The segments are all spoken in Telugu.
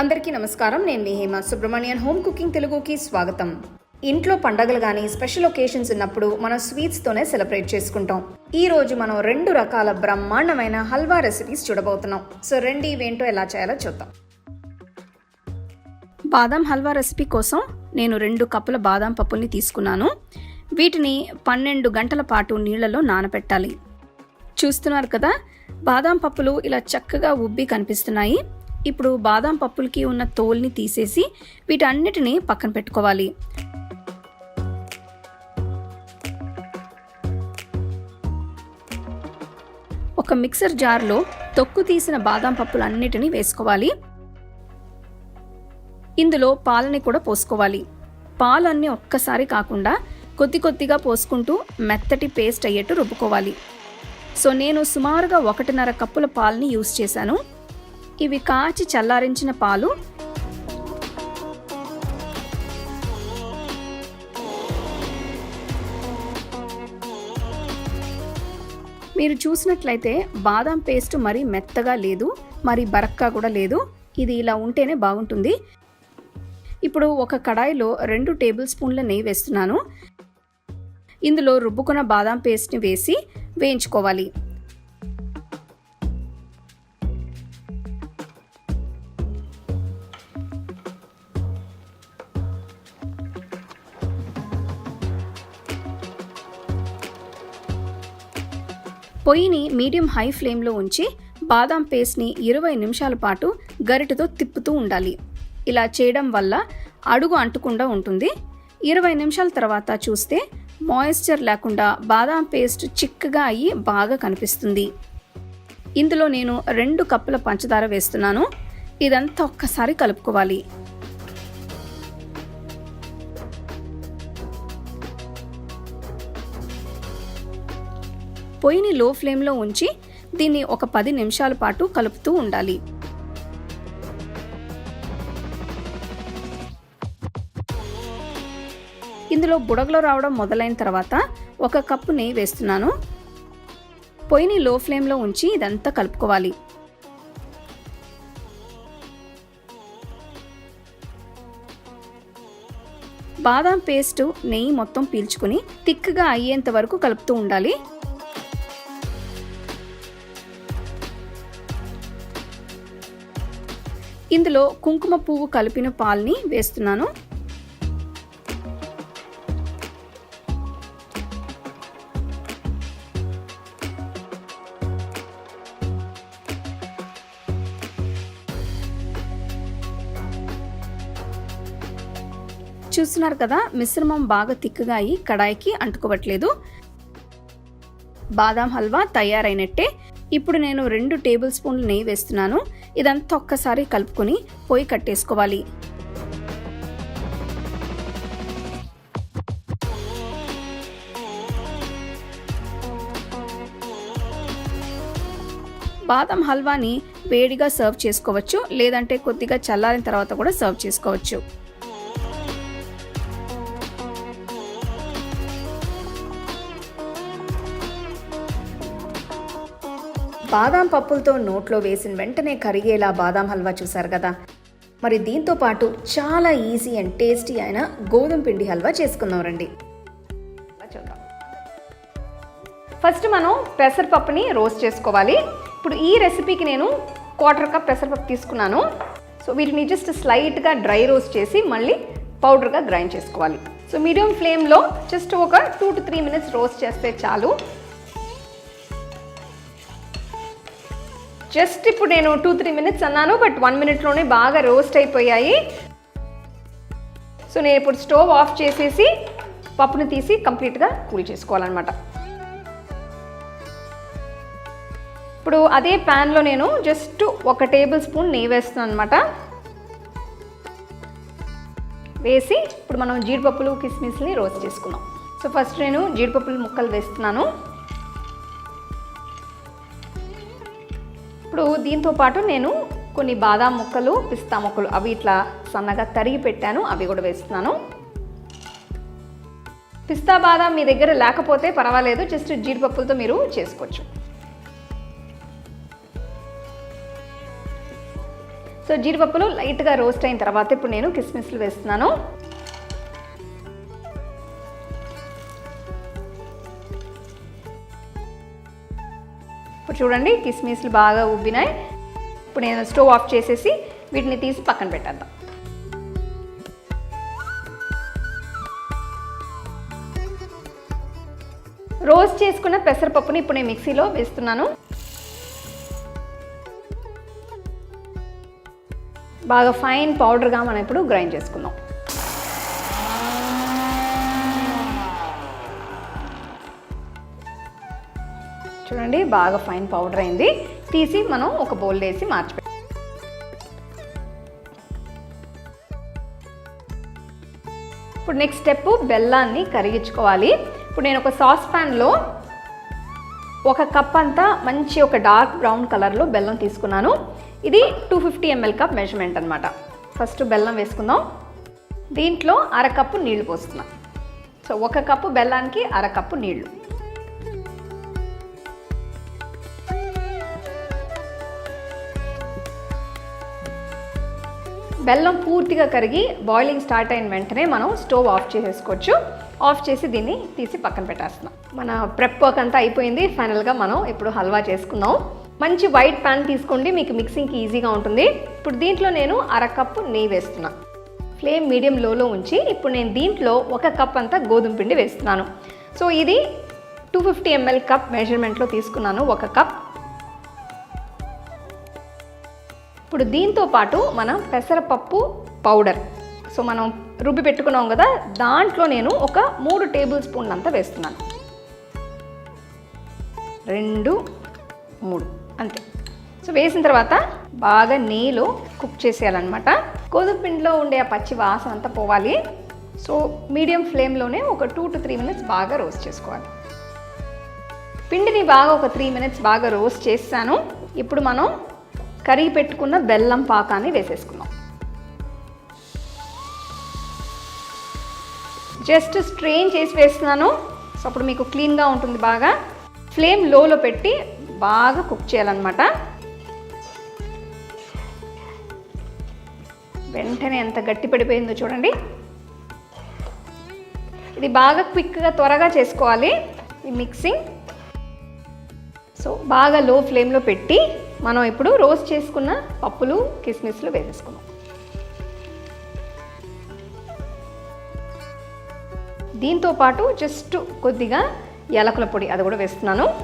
అందరికీ నమస్కారం. నేను మీ హేమ సుబ్రహ్మణ్యన్. హోమ్ కుకింగ్ తెలుగుకి స్వాగతం. ఇంట్లో పండగలు కానీ స్పెషల్ ఒకేషన్స్ ఉన్నప్పుడు మనం స్వీట్స్తోనే సెలబ్రేట్ చేసుకుంటాం. ఈ రోజు మనం రెండు రకాల బ్రహ్మాండమైన హల్వా రెసిపీస్ చూడబోతున్నాం. సో రెండు ఇవేంటో ఎలా చేయాలో చూద్దాం. బాదం హల్వా రెసిపీ కోసం నేను రెండు కప్పుల బాదం పప్పుల్ని తీసుకున్నాను. వీటిని పన్నెండు గంటల పాటు నీళ్ళలో నానబెట్టాలి చూస్తున్నారు కదా బాదం పప్పులు ఇలా చక్కగా ఉబ్బి కనిపిస్తున్నాయి. ఇప్పుడు బాదం పప్పులకి ఉన్న తోల్ని తీసేసి వీటన్నిటిని పక్కన పెట్టుకోవాలి. ఒక మిక్సర్ జార్లో తొక్కు తీసిన బాదం పప్పులన్నిటిని వేసుకోవాలి. ఇందులో పాలని కూడా పోసుకోవాలి. పాలన్నీ ఒక్కసారి కాకుండా కొద్ది కొద్దిగా పోసుకుంటూ మెత్తటి పేస్ట్ అయ్యేట్టు రుబ్బుకోవాలి. సో నేను సుమారుగా ఒకటిన్నర కప్పుల పాలని యూస్ చేశాను. ఇవి కాచి చల్లారించిన పాలు. మీరు చూసినట్లయితే బాదం పేస్ట్ మరి మెత్తగా లేదు మరి బరక్కా కూడా లేదు. ఇది ఇలా ఉంటేనే బాగుంటుంది. ఇప్పుడు ఒక కడాయిలో రెండు టేబుల్ స్పూన్ల నెయ్యి వేస్తున్నాను. ఇందులో రుబ్బుకున్న బాదం పేస్ట్ని వేసి వేయించుకోవాలి. పొయ్యిని మీడియం హై ఫ్లేమ్లో ఉంచి బాదం పేస్ట్ని ఇరవై నిమిషాల పాటు గరిటతో తిప్పుతూ ఉండాలి. ఇలా చేయడం వల్ల అడుగు అంటకుండా ఉంటుంది. ఇరవై నిమిషాల తర్వాత చూస్తే మాయిశ్చర్ లేకుండా బాదాం పేస్ట్ చిక్కగా అయ్యి బాగా కనిపిస్తుంది. ఇందులో నేను రెండు కప్పుల పంచదార వేస్తున్నాను. ఇదంతా ఒక్కసారి కలుపుకోవాలి. పొయ్యిని లో ఫ్లేమ్లో ఉంచి దీన్ని ఒక పది నిమిషాల పాటు కలుపుతూ ఉండాలి. ఇందులో బుడగలు రావడం మొదలైన తర్వాత ఒక కప్పు నెయ్యి వేస్తున్నాను. పొయ్యిని లో ఫ్లేమ్లో ఉంచి ఇదంతా కలుపుకోవాలి. బాదం పేస్ట్ నెయ్యి మొత్తం పీల్చుకుని థిక్గా అయ్యేంత వరకు కలుపుతూ ఉండాలి. ఇందులో కుంకుమ పువ్వు కలిపిన పాల్ని వేస్తున్నాను. చూస్తున్నారు కదా మిశ్రమం బాగా తిక్కుగా అయి కడాయికి అంటుకోవట్లేదు. బాదాం హల్వా తయారైనట్టే. ఇప్పుడు నేను రెండు టేబుల్ స్పూన్లు నెయ్యి వేస్తున్నాను. ఇదంతా ఒక్కసారి కలుపుకొని పొయ్యి కట్టేసుకోవాలి. బాదం హల్వాని వేడిగా సర్వ్ చేసుకోవచ్చు లేదంటే కొద్దిగా చల్లారిన తర్వాత కూడా సర్వ్ చేసుకోవచ్చు. బాదాం పప్పులతో నోట్లో వేసిన వెంటనే కరిగేలా బాదాం హల్వా చూశారు కదా. మరి దీంతో పాటు చాలా ఈజీ అండ్ టేస్టీ అయిన గోధుమ పిండి హల్వా చేసుకుందాం రండి. చూద్దాం. ఫస్ట్ మనం పెసరపప్పుని రోస్ట్ చేసుకోవాలి. ఇప్పుడు ఈ రెసిపీకి నేను క్వార్టర్ కప్ పెసరపప్పు తీసుకున్నాను. సో వీటిని జస్ట్ స్లైట్గా డ్రై రోస్ట్ చేసి మళ్ళీ పౌడర్గా గ్రైండ్ చేసుకోవాలి. సో మీడియం ఫ్లేమ్లో జస్ట్ ఒక two to three minutes roast చేస్తే చాలు. జస్ట్ ఇప్పుడు నేను టూ త్రీ మినిట్స్ అన్నాను బట్ వన్ మినిట్లోనే బాగా రోస్ట్ అయిపోయాయి. సో నేను ఇప్పుడు స్టవ్ ఆఫ్ చేసేసి పప్పును తీసి కంప్లీట్గా కూల్ చేసుకోవాలన్నమాట. ఇప్పుడు అదే ప్యాన్లో నేను జస్ట్ ఒక టేబుల్ స్పూన్ నెయ్యి వేస్తున్నాను అనమాట వేసి ఇప్పుడు మనం జీడిపప్పులు కిస్మిస్ని రోస్ట్ చేసుకున్నాం సో ఫస్ట్ నేను జీడిపప్పులు ముక్కలు వేస్తున్నాను. ఇప్పుడు దీంతో పాటు నేను కొన్ని బాదాం ముక్కలు పిస్తా ముక్కలు అవి ఇట్లా సన్నగా తరిగి పెట్టాను. అవి కూడా వేస్తున్నాను. పిస్తా బాదాం మీ దగ్గర లేకపోతే పర్వాలేదు. జస్ట్ జీడిపప్పులతో మీరు చేసుకోవచ్చు. సో జీడిపప్పులు లైట్గా రోస్ట్ అయిన తర్వాత ఇప్పుడు నేను కిస్మిస్లు వేస్తున్నాను. ఇప్పుడు చూడండి కిస్మిస్లు బాగా ఉబ్బినాయి. ఇప్పుడు నేను స్టవ్ ఆఫ్ చేసేసి వీటిని తీసి పక్కన పెట్టేద్దాం. రోస్ట్ చేసుకున్న పెసరపప్పుని ఇప్పుడు నేను మిక్సీలో వేస్తున్నాను. బాగా ఫైన్ పౌడర్గా మనం ఇప్పుడు గ్రైండ్ చేసుకుందాం. చూడండి బాగా ఫైన్ పౌడర్ అయింది. తీసి మనం ఒక బౌల్ వేసి మార్చిపెట్టాం ఇప్పుడు నెక్స్ట్ స్టెప్ బెల్లాన్ని కరిగించుకోవాలి. ఇప్పుడు నేను ఒక సాస్ ప్యాన్లో ఒక కప్ అంతా మంచి ఒక డార్క్ బ్రౌన్ కలర్లో బెల్లం తీసుకున్నాను. ఇది two fifty ML cup measurement అనమాట ఫస్ట్ బెల్లం వేసుకుందాం. దీంట్లో అరకప్పు నీళ్ళు పోస్తున్నాం. సో ఒక కప్పు బెల్లానికి అరకప్పు నీళ్ళు. బెల్లం పూర్తిగా కరిగి బాయిలింగ్ స్టార్ట్ అయిన వెంటనే మనం స్టవ్ ఆఫ్ చేసేసుకోవచ్చు. ఆఫ్ చేసి దీన్ని తీసి పక్కన పెట్టేస్తున్నాం. మన ప్రెప్ వర్క్ అంతా అయిపోయింది. ఫైనల్గా మనం ఇప్పుడు హల్వా చేసుకుందాం. మంచి వైట్ ప్యాన్ తీసుకోండి. మీకు మిక్సింగ్కి ఈజీగా ఉంటుంది. ఇప్పుడు దీంట్లో నేను అరకప్పు నెయ్యి వేస్తున్నా. ఫ్లేమ్ మీడియం లోలో ఉంచి ఇప్పుడు నేను దీంట్లో ఒక కప్ అంతా గోధుమ పిండి వేస్తున్నాను. సో ఇది టూ ఫిఫ్టీ ఎంఎల్ కప్ మెజర్మెంట్లో తీసుకున్నాను. ఒక కప్ ఇప్పుడు దీంతో పాటు మనం పెసరపప్పు పౌడర్. సో మనం రుబ్బి పెట్టుకున్నాం కదా దాంట్లో నేను ఒక మూడు టేబుల్ స్పూన్లు అంతా వేస్తున్నాను. రెండు మూడు అంతే. సో వేసిన తర్వాత బాగా నీళ్ళు కుక్ చేసేయాలన్నమాట. గోధుమ పిండిలో ఉండే ఆ పచ్చి వాసన అంతా పోవాలి. సో మీడియం ఫ్లేమ్లోనే ఒక టూ టు త్రీ మినిట్స్ బాగా రోస్ట్ చేసుకోవాలి. పిండిని బాగా ఒక త్రీ మినిట్స్ బాగా రోస్ట్ చేస్తాను. ఇప్పుడు మనం కరిగి పెట్టుకున్న బెల్లం పాకాన్ని వేసేసుకున్నాం జస్ట్ స్ట్రెయిన్ చేసి వేస్తున్నాను. సో అప్పుడు మీకు క్లీన్గా ఉంటుంది బాగా. ఫ్లేమ్ లోలో పెట్టి బాగా కుక్ చేయాలన్నమాట. వెంటనే ఎంత గట్టి పడిపోయిందో చూడండి. ఇది బాగా క్విక్గా త్వరగా చేసుకోవాలి. ఈ మిక్సింగ్. సో బాగా లో ఫ్లేమ్లో పెట్టి మనం ఇప్పుడు రోస్ట్ చేసుకున్న పప్పులు కిస్మిస్లు వేసేసుకున్నాం దీంతో పాటు జస్ట్ కొద్దిగా యాలకుల పొడి అది కూడా వేస్తున్నాను.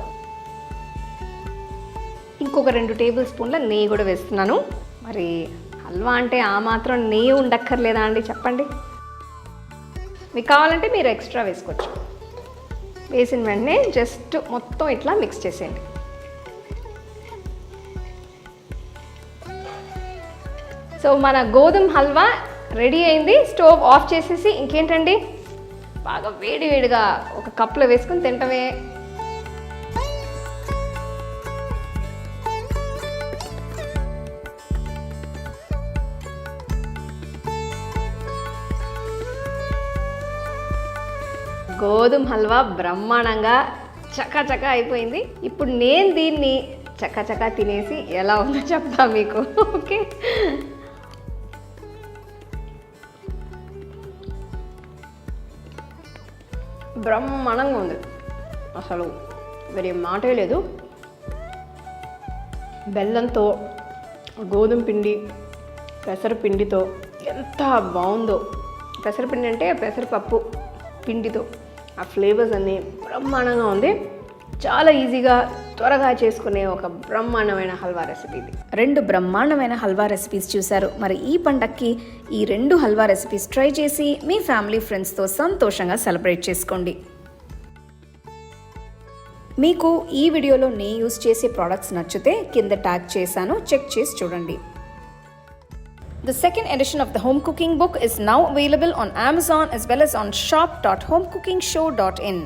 ఇంకొక రెండు టేబుల్ స్పూన్ల నెయ్యి కూడా వేస్తున్నాను. మరి హల్వా అంటే ఆ మాత్రం నెయ్యి ఉండక్కర్లేదా అండి? చెప్పండి. మీకు కావాలంటే మీరు ఎక్స్ట్రా వేసుకోవచ్చు. వేసిన వెంటనే జస్ట్ మొత్తం ఇట్లా మిక్స్ చేసేయండి. సో మన గోధుమ హల్వా రెడీ అయింది. స్టవ్ ఆఫ్ చేసేసి ఇంకేంటండి? బాగా వేడి వేడిగా ఒక కప్లో వేసుకుని తింటమే. గోధుమ హల్వా బ్రహ్మాండంగా చకా అయిపోయింది. ఇప్పుడు నేను దీన్ని చకా తినేసి ఎలా ఉందో చెప్తా మీకు. ఓకే? బ్రహ్మాండంగా ఉంది. అసలు వేరే మాటే లేదు. బెల్లంతో గోధుమ పిండి పెసరపిండితో ఎంత బాగుందో. పెసరపిండి అంటే పెసరపప్పు పిండితో. ఆ ఫ్లేవర్స్ అన్నీ బ్రహ్మాండంగా ఉంది. చాలా ఈజీగా త్వరగా చేసుకునే ఒక బ్రహ్మాండమైన హల్వా రెసిపీ ఇది. రెండు బ్రహ్మాండమైన హల్వా రెసిపీస్ చూశారు. మరి ఈ పండక్కి ఈ రెండు హల్వా రెసిపీస్ ట్రై చేసి మీ ఫ్యామిలీ ఫ్రెండ్స్తో సంతోషంగా సెలబ్రేట్ చేసుకోండి. మీకు ఈ వీడియోలో నేను యూస్ చేసే ప్రోడక్ట్స్ నచ్చితే కింద ట్యాగ్ చేశాను చెక్ చేసి చూడండి. The second edition of the home cooking book is now available on Amazon as well as on shop.homecookingshow.in.